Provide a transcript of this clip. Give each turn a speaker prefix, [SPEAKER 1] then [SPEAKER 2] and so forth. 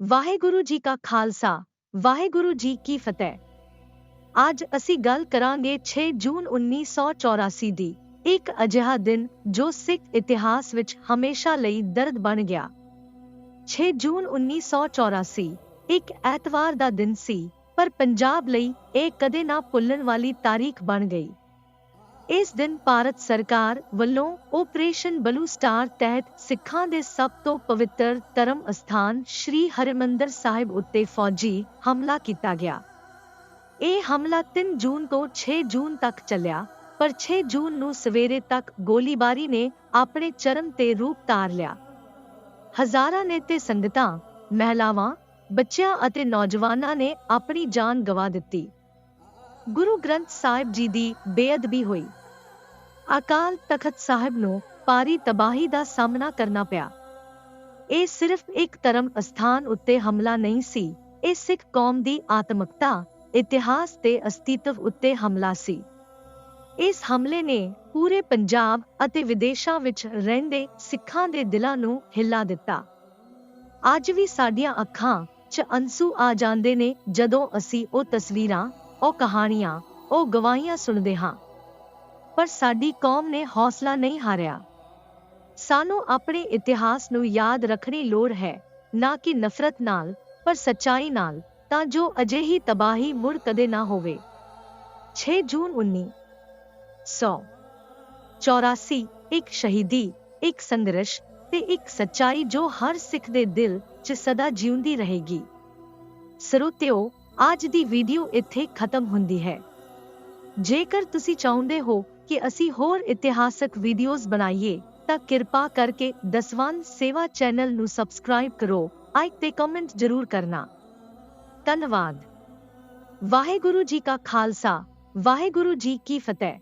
[SPEAKER 1] ਵਾਹਿਗੁਰੂ ਜੀ ਕਾ ਖਾਲਸਾ, ਵਾਹਿਗੁਰੂ ਜੀ ਕੀ ਫਤਿਹ। ਅੱਜ ਅਸੀਂ ਗੱਲ ਕਰਾਂਗੇ 6 ਜੂਨ 1984 ਦੀ, ਇੱਕ ਅਜਿਹਾ ਦਿਨ ਜੋ ਸਿੱਖ ਇਤਿਹਾਸ ਵਿੱਚ ਹਮੇਸ਼ਾ ਲਈ ਦਰਦ ਬਣ ਗਿਆ। 6 ਜੂਨ 1984 ਇੱਕ ਐਤਵਾਰ ਦਾ ਦਿਨ ਸੀ, ਪਰ ਪੰਜਾਬ ਲਈ ਇਹ ਕਦੇ ਨਾ ਭੁੱਲਣ ਵਾਲੀ ਤਾਰੀਖ ਬਣ ਗਈ। ਇਸ ਦਿਨ ਭਾਰਤ ਸਰਕਾਰ ਵੱਲੋਂ ਆਪਰੇਸ਼ਨ ਬਲੂ ਸਟਾਰ ਤਹਿਤ ਸਿੱਖਾਂ ਦੇ ਸਭ ਤੋਂ ਪਵਿੱਤਰ ਧਰਮ ਅਸਥਾਨ ਸ੍ਰੀ ਹਰਿਮੰਦਰ ਸਾਹਿਬ ਉੱਤੇ ਫੌਜੀ ਹਮਲਾ ਕੀਤਾ ਗਿਆ। ਇਹ ਹਮਲਾ 3 ਜੂਨ ਤੋਂ 6 ਜੂਨ ਤੱਕ ਚੱਲਿਆ, ਪਰ 6 ਜੂਨ ਨੂੰ ਸਵੇਰੇ ਤੱਕ ਗੋਲੀਬਾਰੀ ਨੇ ਆਪਣੇ ਚਰਮ ਤੇ ਰੂਪ ਧਾਰ ਲਿਆ। ਹਜ਼ਾਰਾਂ ਨੇ ਤੇ ਸੰਗਤਾਂ, ਮਹਿਲਾਵਾਂ, ਬੱਚਿਆਂ ਅਤੇ ਨੌਜਵਾਨਾਂ ਨੇ ਆਪਣੀ ਜਾਨ ਗਵਾ ਦਿੱਤੀ। ਗੁਰੂ ਗ੍ਰੰਥ ਸਾਹਿਬ ਜੀ ਦੀ ਬੇਅਦਬੀ ਹੋਈ। ਅਕਾਲ ਤਖਤ ਸਾਹਿਬ ਨੂੰ ਪਾਰੀ ਤਬਾਹੀ ਦਾ ਸਾਹਮਣਾ ਕਰਨਾ ਪਿਆ। ਇਹ ਸਿਰਫ ਇੱਕ ਧਰਮ ਅਸਥਾਨ ਉੱਤੇ ਹਮਲਾ ਨਹੀਂ ਸੀ, ਇਹ ਸਿੱਖ ਕੌਮ ਦੀ ਆਤਮਕਤਾ, ਇਤਿਹਾਸ ਤੇ ਅਸਤਿਤਵ ਉੱਤੇ ਹਮਲਾ ਸੀ। ਇਸ ਹਮਲੇ ਨੇ ਪੂਰੇ ਪੰਜਾਬ ਅਤੇ ਵਿਦੇਸ਼ਾਂ ਵਿੱਚ ਰਹਿੰਦੇ ਸਿੱਖਾਂ ਦੇ ਦਿਲਾਂ ਨੂੰ ਹਿੱਲਾ ਦਿੱਤਾ। ਅੱਜ ਵੀ ਸਾਡੀਆਂ ਅੱਖਾਂ 'ਚ ਅੰਸੂ ਆ ਜਾਂਦੇ ਨੇ ਜਦੋਂ ਅਸੀਂ ਉਹ ਤਸਵੀਰਾਂ, ਉਹ ਕਹਾਣੀਆਂ, ਉਹ ਗਵਾਹੀਆਂ ਸੁਣਦੇ ਹਾਂ। ਪਰ ਸਾਡੀ ਕੌਮ ਨੇ ਹੌਸਲਾ ਨਹੀਂ ਹਾਰਿਆ। ਸਾਨੂੰ ਆਪਣੇ ਇਤਿਹਾਸ ਨੂੰ ਯਾਦ ਰੱਖਣੀ ਲੋੜ ਹੈ, ਨਾ ਕਿ ਨਫ਼ਰਤ ਨਾਲ, ਪਰ ਸੱਚਾਈ ਨਾਲ, ਤਾਂ ਜੋ ਅਜਿਹੀ ਤਬਾਹੀ ਮੁੜ ਕਦੇ ਨਾ ਹੋਵੇ। 6 ਜੂਨ 1984 ਇੱਕ ਸ਼ਹੀਦੀ, ਇੱਕ ਸੰਘਰਸ਼ ਤੇ ਇੱਕ ਸੱਚਾਈ ਜੋ ਹਰ ਸਿੱਖ ਦੇ ਦਿਲ 'ਚ ਸਦਾ ਜਿਉਂਦੀ ਰਹੇਗੀ। ਸਰੋਤਿਓ, ਅੱਜ ਦੀ ਵੀਡੀਓ ਇੱਥੇ ਖਤਮ ਹੁੰਦੀ ਹੈ। ਜੇਕਰ ਤੁਸੀਂ ਚਾਹੁੰਦੇ ਹੋ ਕਿ ਅਸੀਂ ਹੋਰ ਇਤਿਹਾਸਕ ਵੀਡੀਓਜ਼ ਬਣਾਈਏ, ਤਾਂ ਕਿਰਪਾ ਕਰਕੇ ਦਸਵੰਦ ਸੇਵਾ ਚੈਨਲ ਨੂੰ ਸਬਸਕ੍ਰਾਈਬ ਕਰੋ ਲਾਈਕ ਤੇ ਕਮੈਂਟ ਜ਼ਰੂਰ ਕਰਨਾ। ਧੰਨਵਾਦ। ਵਾਹਿਗੁਰੂ ਜੀ ਕਾ ਖਾਲਸਾ, ਵਾਹਿਗੁਰੂ ਜੀ ਕੀ ਫਤਿਹ।